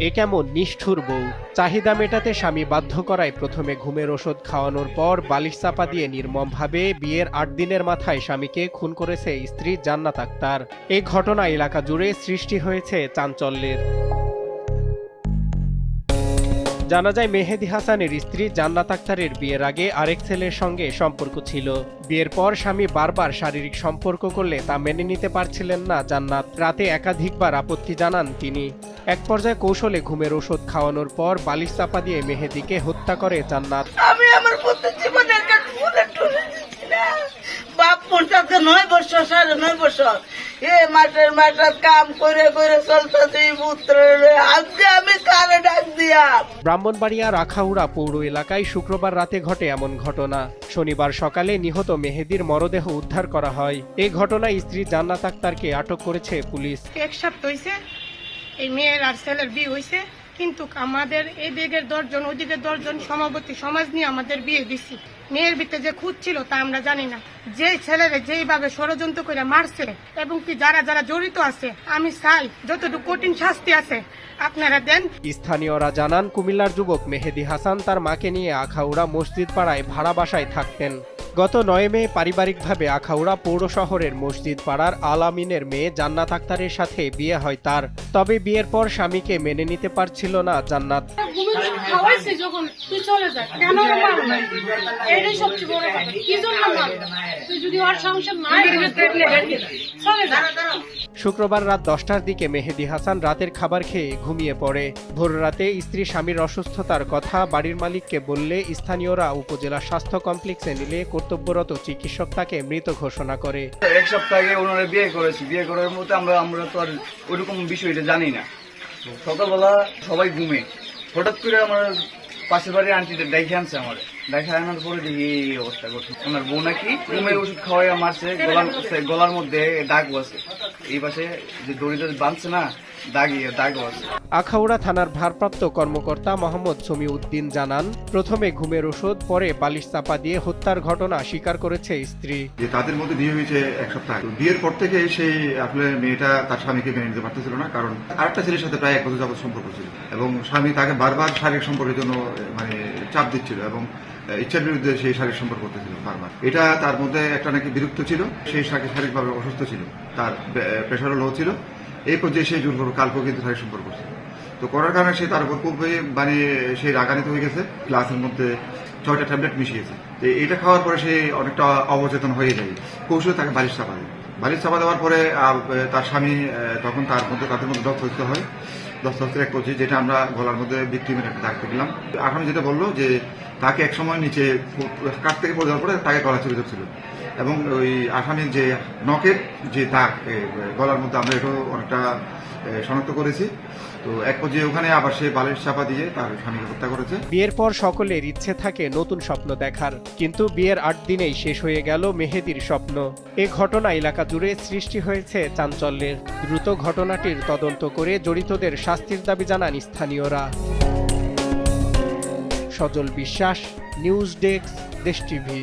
এ কেমন নিষ্ঠুর বউ? চাহিদা মেটাতে স্বামী বাধ্য করায় প্রথমে ঘুমের ওষুধ খাওয়ানোর পর বালিশ চাপা দিয়ে নির্মমভাবে বিয়ের আট দিনের মাথায় স্বামীকে খুন করেছে স্ত্রী জান্নাত আক্তার। এই ঘটনা এলাকা জুড়ে সৃষ্টি হয়েছে চাঞ্চল্যের। জানা যায়, মেহেদি হাসানের স্ত্রী জান্নাত আক্তারের বিয়ের আগে আরেক ছেলের সঙ্গে সম্পর্ক ছিল। বিয়ের পর স্বামী বারবার শারীরিক সম্পর্ক করলে তা মেনে নিতে পারছিলেন না জান্নাত। রাতে একাধিকবার আপত্তি জানান তিনি। এক পর্যায়ে কৌশলে ঘুমের ওষুধ খাওয়ানোর পর বালিশ চাপা দিয়ে মেহেদিকে হত্যা করে জান্নাত। নয় বছর, সাড়ে নয় বছর। এ মাসের কাম করে করে চলতেছে পুত্র আজকে আমি কারে ডাক দিয়া? ব্রাহ্মণবাড়িয়া রাখাউড়া পৌর এলাকায় শুক্রবার রাতে ঘটে এমন ঘটনা। শনিবার সকালে নিহত মেহেদির মরদেহ উদ্ধার করা হয়। এই ঘটনায় স্ত্রী জান্নাত আক্তারকে আটক করেছে পুলিশ। এক সপ্তাহ হয়েছে এই মেয়ের আর ছেলের বিয়ে হয়েছে কিন্তু আমাদের এই দিকের দশজন ওইদিকের দশজন সমাবর্তী সমাজ নিয়ে আমাদের বিয়ে দিছি মেয়ের ভিতরে যে খুঁজ ছিল তা আমরা জানি না। যে ছেলেরে যেইভাবে ষড়যন্ত্র করে মারছে এবং কি যারা যারা জড়িত আছে, আমি চাই যতটুকু কঠিন শাস্তি আছে, আপনারা দেন। স্থানীয়রা জানান, কুমিল্লার যুবক মেহেদি হাসান তার মাকে নিয়ে আখাউড়া মসজিদ পাড়ায় ভাড়া বাসায় থাকতেন। গত নয় মে পারিবারিকভাবে আখাউড়া পৌর শহরের মসজিদ পাড়ার আল আমিনের মেয়ে জান্নাত আক্তারের সাথে বিয়ে হয় তার। তবে বিয়ের পর স্বামীকে মেনে নিতে পারছিল না জান্নাত। শুক্রবার রাত দশটার দিকে মেহেদি হাসান রাতের খাবার খেয়ে ঘুমিয়ে পড়ে। ভোর রাতে স্ত্রী স্বামীর অসুস্থতার কথা বাড়ির মালিককে বললে স্থানীয়রা উপজেলা স্বাস্থ্য কমপ্লেক্সে নিলে কর্তব্যরত চিকিৎসক তাকে মৃত ঘোষণা করে। এক সপ্তাহ আগে ওনারা বিয়ে করেছি। বিয়ে করার মধ্যে আমরা আমরা তো আর ওইরকম বিষয়টা জানি না। সকালবেলা সবাই ঘুমে। হঠাৎ করে আমার পাশের বাড়ির আন্টিটা দেখে আনছে আমার। দেখে আনার পরে দেখি এই অবস্থা করছে। ওনার বউ নাকি ঘুমের ওষুধ খাওয়াই মারছে গলার গলার মধ্যে দাগও আছে। এই পাশে যে দড়িটা বাঁধছে না দাগি আখাউড়া থানার ভারপ্রাপ্ত কর্মকর্তা মোহাম্মদ সমিউদ্দিন জানান প্রথমে ঘুমের ওষুধ পরে বালিশ চাপা দিয়ে হত্যার ঘটনা স্বীকার করেছে স্ত্রী। যে তাদের মধ্যে বিয়ে হয়েছে এক সপ্তাহ বিয়ের পর থেকে সেই আসলে মেয়েটা তার স্বামীকে মেনে নিতে পারতেছিল না কারণ আরেকটা ছেলের সাথে প্রায় এক বছর যাবত সম্পর্ক ছিল। এবং স্বামী তাকে বারবার শারীরিক সম্পর্কের জন্য মানে চাপ দিচ্ছিল এবং ইচ্ছার বিরুদ্ধে সেই শারীরিক সম্পর্ক করতেছিল বারবার। এটা তার মধ্যে একটা নাকি বিরক্ত ছিল, সেই শারীরিক শারীরিকভাবে অসুস্থ ছিল, তার প্রেশারও লো ছিল। এই পর্যায়ে সেই জোর করে কালকেও কিন্তু শারীরিক সম্পর্ক করছিল তো করার কারণে সে তার উপর খুব মানে সেই রাগান্বিত হয়ে গেছে, ক্লাসের মধ্যে ছয়টা ট্যাবলেট মিশিয়েছে। তো এটা খাওয়ার পরে সে অনেকটা অবচেতন হয়ে যায়। কৌশলে তাকে বালিশ চাপা দেয়। বালিশ চাপা দেওয়ার পরে তার স্বামী তখন তার মধ্যে তাদের মধ্যে দস্ত হয়। দস্ত এক করছি যেটা আমরা গলার মধ্যে বিক্রিমের একটা দাগ দেখলাম আসামি যেটা বলল যে, তাকে এক সময় নিচে কাঠ থেকে পড়ে যাওয়ার পরে তাকে গলা চেপে ধরছিল। এবং ওই আসামির যে নখের যে দাগ গলার মধ্যে আমরা এটাও অনেকটা শনাক্ত করেছি। তো এক পর্যায়ে ওখানে আবার সে বালিশ চাপা দিয়ে তার স্বামীকে হত্যা করেছে। বিয়ের পর সকলের ইচ্ছে থাকে নতুন স্বপ্ন দেখার। কিন্তু বিয়ের আট দিনেই শেষ হয়ে গেল মেহেদির স্বপ্ন। এ ঘটনা এলাকা জুড়ে সৃষ্টি হয়েছে চাঞ্চল্যের। দ্রুত ঘটনাটির তদন্ত করে জড়িতদের শাস্তির দাবি জানান স্থানীয়রা। সজল বিশ্বাস, নিউজ ডেস্ক, দেশ টিভি।